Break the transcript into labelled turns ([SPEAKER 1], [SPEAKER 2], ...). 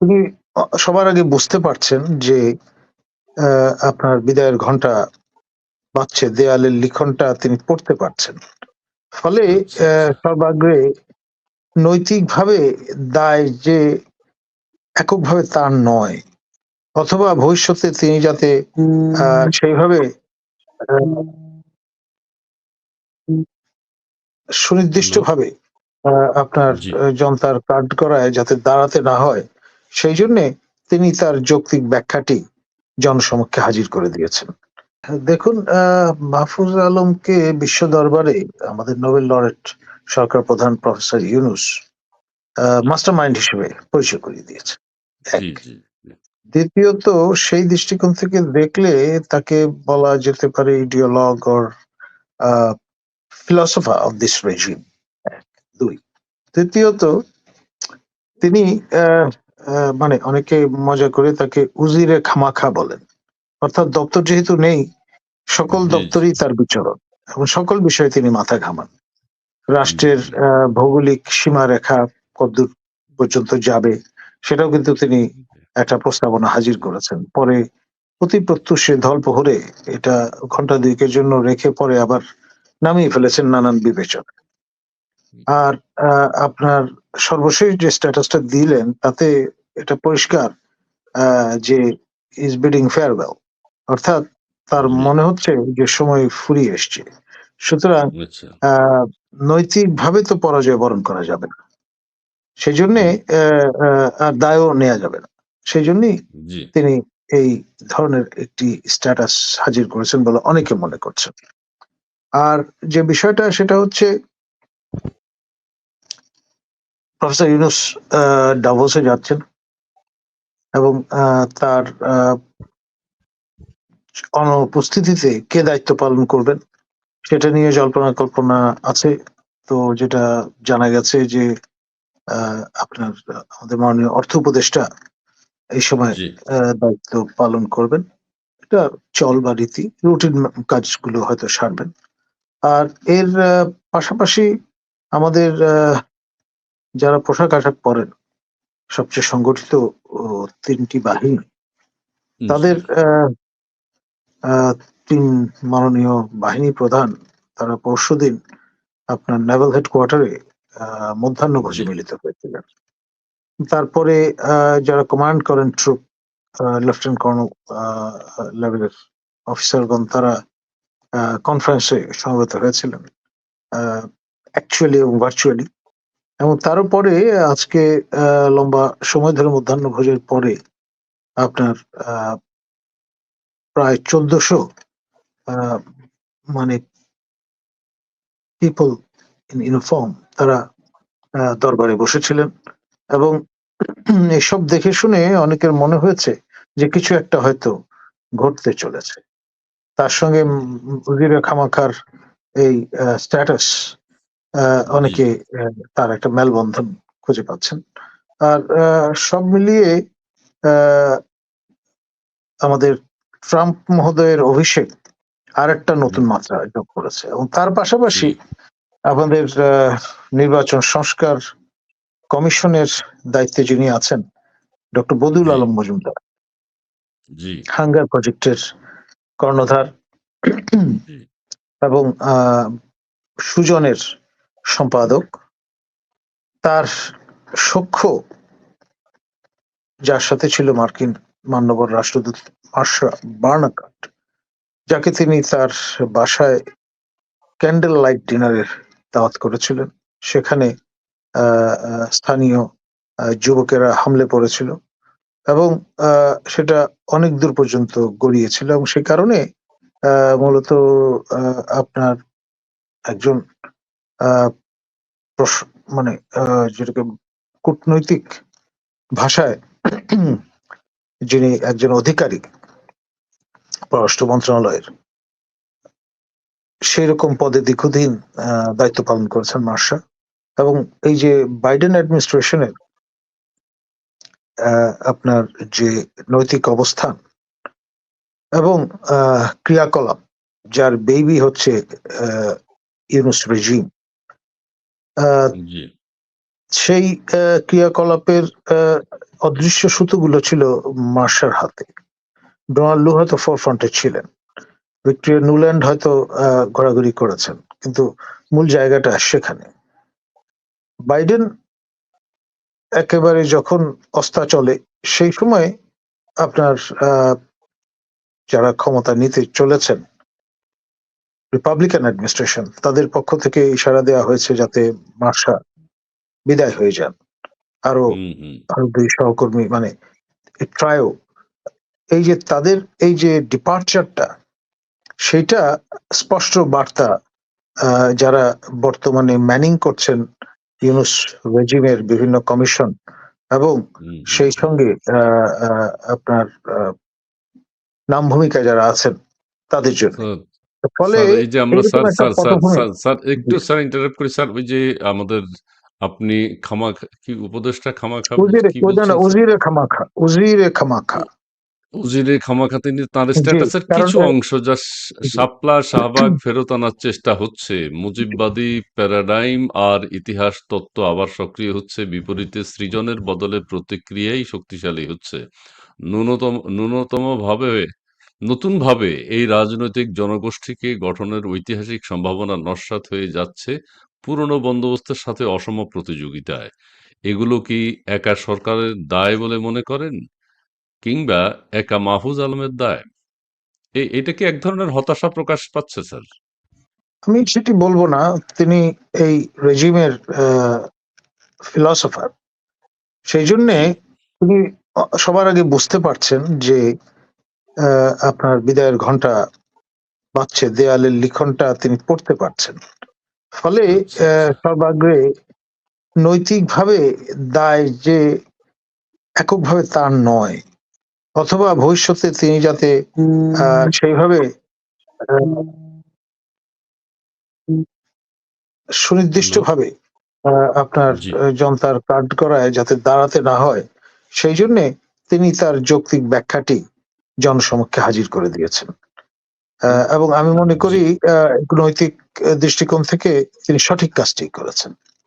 [SPEAKER 1] তিনি সবার আগে বুঝতে পারছেন যে আপনার বিদায়ের ঘণ্টা বাজছে। দেয়ালের লিখনটা তিনি পড়তে পারছেন। ফলে। সর্বাগ্রে নৈতিকভাবে দায় যে এককভাবে তার নয়। অথবা ভবিষ্যতে তিনি যাতে সেইভাবে? সুনির্দিষ্টভাবে আপনার
[SPEAKER 2] জি।
[SPEAKER 1] আ করায় যাতে দাঁড়াতে না হয়, সেইজন্যে তিনি তার যৌক্তিক ব্যাখ্যাটি জনসমক্ষে হাজির করে দিয়েছেন। দেখুন মাহফুজ আলমকে বিশ্ব দরবারে আমাদের নোবেল লরেট সরকার প্রধান প্রফেসর ইউনুস আ মাস্টারমাইন্ড হিসেবে পরিচয় করিয়ে দিয়েছে।
[SPEAKER 2] জি,
[SPEAKER 1] ১
[SPEAKER 2] জি, জি।
[SPEAKER 1] দ্বিতীয়ত সেই দৃষ্টিকোণ থেকে দেখলে তাকে বলা যেতে পারে ideologue or a philosopher of this regime ১, ২ তৃতীয়ত তিনি অ্যা মানে অনেকে মজা করে তাকে উজিরে খামাখা বলেন। অর্থাৎ দপ্তর যেহেতু নেই, সকল
[SPEAKER 2] জি।
[SPEAKER 1] দপ্তরেই তার বিচরণ এবং সকল বিষয়ে তিনি মাথা ঘামান। রাষ্ট্রের। অ্যা ভৌগোলিক সীমারেখা কতদূর পর্যন্ত যাবে, সেটাও কিন্তু তিনি একটা প্রস্তাবনা হাজির করেছেন। পরে অতি প্রত্যুষে ধলপোহরে এটা ঘণ্টা ২ এর জন্য রেখে পরে আবার নামিয়ে ফেলেছেন নানান বিবেচনায়। আর আপনার সর্বশেষ যে স্ট্যাটাসটা দিলেন তাতে এটা পরিষ্কার যে ইজ বিডিং ফেয়ারওয়েল অর্থাৎ তার মনে হচ্ছে যে সময় ফুরিয়ে এসছে। সুতরাং
[SPEAKER 2] আচ্ছা।
[SPEAKER 1] নৈতিকভাবে তো পরাজয় বরণ করা যাবে না। সেই জন্যে আর দায়ও নেওয়া যাবে না। সেই
[SPEAKER 2] জন্যই
[SPEAKER 1] তিনি এই ধরনের একটি স্ট্যাটাস হাজির করেছেন বলে অনেকে মনে করছেন। আর যে বিষয়টা সেটা হচ্ছে প্রফেসর ইউনুস ডাভোসে যাচ্ছেন এবং আ তার আ অনুপস্থিতিতে কে দায়িত্ব পালন করবেন, সেটা নিয়ে জল্পনা কল্পনা আছে। তো যেটা জানা গেছে যে আ আপনার আমাদের মাননীয় অর্থ উপদেষ্টা এই সময়। দায়িত্ব পালন করবেন। এটা চল বা রীতি। রুটিন কাজগুলো হয়তো সারবেন। আর এর পাশাপাশি আমাদের আ যারা পোশাক-আশাক পরেন, সবচেয়ে সংগঠিত ৩ বাহিনী, তাদের ৩ মাননীয় বাহিনী প্রধান তারা পরশুদিন আপনার নেভাল হেডকোয়ার্টারে আ মধ্যাহ্নভোজে
[SPEAKER 2] জি।
[SPEAKER 1] মিলিত হয়েছিলেন। তারপরে যারা কমান্ড করেন ট্রুপ লেফটেন্যান্ট কর্নেল লেভেলের অফিসারগণ তারা কনফারেন্সে সমবেত হয়েছিলেন। অ্যাকচুয়ালি এবং ভার্চুয়ালি এবং তারও পরে আজকে লম্বা সময় ধরে মধ্যাহ্নভোজের পরে আপনার প্রায় ১৪০০ আ মানে পিপল ইন ইউনিফর্ম তারা দরবারে বসেছিলেন এবং এসব দেখে শুনে অনেকের মনে হয়েছে যে কিছু একটা হয়তো ঘটতে চলেছে। তার সঙ্গে খামাখার এই স্ট্যাটাস। অনেকে তার একটা মেলবন্ধন খুঁজে পাচ্ছেন। আর সব মিলিয়ে আমাদের ট্রাম্প মহোদয়ের অভিষেক আরেকটা নতুন মাত্রা যোগ করেছে এবং তার পাশাপাশি আমাদের নির্বাচন সংস্কার কমিশনের দায়িত্বে যিনি আছেন, ডক্টর
[SPEAKER 2] বদুল
[SPEAKER 1] আলম মজুমদার। হাঙ্গার প্রজেক্টের কর্ণধার এবং সুজনের সম্পাদক। তার সখ্য যার সাথে ছিল মার্কিন মান্যবর রাষ্ট্রদূত মার্শা বার্নাকাট, যাকে তিনি তার বাসায় ক্যান্ডেল লাইট ডিনারের দাওয়াত করেছিলেন। সেখানে স্থানীয় যুবকেরা হামলে পড়েছিল এবং সেটা অনেক দূর পর্যন্ত গড়িয়েছিল এবং সে কারণে মূলত আপনার একজন মানে যেটাকে কূটনৈতিক ভাষায় যিনি একজন অধিকারী পররাষ্ট্র মন্ত্রণালয়ের সেই রকম পদে দীর্ঘদিন দায়িত্ব পালন করেছেন মার্শা এবং এই যে বাইডেন অ্যাডমিনিস্ট্রেশনের আপনার যে নৈতিক অবস্থান এবং ক্রিয়াকলাপ, যার বেবি হচ্ছে ইউনুস রেজিম। সেই ক্রিয়াকলাপের আহ, অদৃশ্য সুতোগুলো ছিল মার্শার হাতে। ডোনাল্ড লু হয়তো ফোরফ্রন্টে ছিলেন। ভিক্টোরিয়া নুল্যান্ড হয়তো আহ, ঘোরাঘুরি করেছেন। কিন্তু মূল জায়গাটা সেখানে। বাইডেন একেবারে যখন অস্তা চলে সেই সময় আপনার আহ, যারা ক্ষমতা নিতে চলেছেন রিপাবলিকান অ্যাডমিনিস্ট্রেশন তাদের পক্ষ থেকে ইশারা দেওয়া হয়েছে যাতে মার্শা বিদায় হয়ে যান।
[SPEAKER 2] আরও
[SPEAKER 1] আরও দুই সহকর্মী মানে ট্রায়ো এই যে তাদের এই যে ডিপার্চারটা সেটা স্পষ্ট বার্তা যারা বর্তমানে ম্যানিং করছেন ইউনুস রেজিমের বিভিন্ন কমিশন এবং সেই সঙ্গে আপনার নাম ভূমিকায় যারা আছেন তাদের জন্য। ফলে
[SPEAKER 2] এই যে আমরা sir sir sir sir sir একটু স্যার ইন্টারাপ্ট করি। স্যার ওই যে আমাদের আপনি খামা কি উপদেশটা খামাখা
[SPEAKER 1] উজিরে উজিরে খামাখা উজিরে খামাখা।
[SPEAKER 2] উজিরে খামাখা তিনি তার স্ট্যাটাসের কিছু অংশ যা। শাপলা শাহবাগ ফেরত আনার চেষ্টা হচ্ছে। মুজিববাদী প্যারাডাইম আর ইতিহাস তত্ত্ব আবার সক্রিয় হচ্ছে। বিপরীতে সৃজনের বদলে প্রতিক্রিয়াই শক্তিশালী হচ্ছে। ন্যূনতম ন্যূনতম ভাবে নতুন ভাবে এই রাজনৈতিক জনগোষ্ঠীকে গঠনের ঐতিহাসিক সম্ভাবনা নস্যাৎ হয়ে যাচ্ছে পুরনো বন্দোবস্তের সাথে অসম প্রতিযোগিতায়। এগুলো কি একা সরকারের দায় বলে মনে করেন কিংবা একা মাহফুজ আলমের দায়? এটা কি এক ধরনের হতাশা প্রকাশ পাচ্ছে, স্যার?
[SPEAKER 1] আমি সেটি বলব না। তিনি এই রেজিমের ফিলসফার। সেই জন্যে তিনি সবার আগে বুঝতে পারছেন যে আপনার বিদায়ের ঘণ্টা বাজছে দেয়ালের লিখনটা তিনি পড়তে পারছেন ফলে সর্বাগ্রে নৈতিকভাবে দায় যে এককভাবে তার নয় অথবা ভবিষ্যতে তিনি যাতে সেইভাবে সুনির্দিষ্টভাবে আহ, আপনার। জনতার কার্ড করায় যাতে দাঁড়াতে না হয় সেই জন্যে তিনি তার যৌক্তিক ব্যাখ্যাটি জনসমক্ষে হাজির করে দিয়েছেন। এবং আমি মনে করি নৈতিক দৃষ্টিকোণ থেকে তিনি সঠিক কাজটি করেছেন।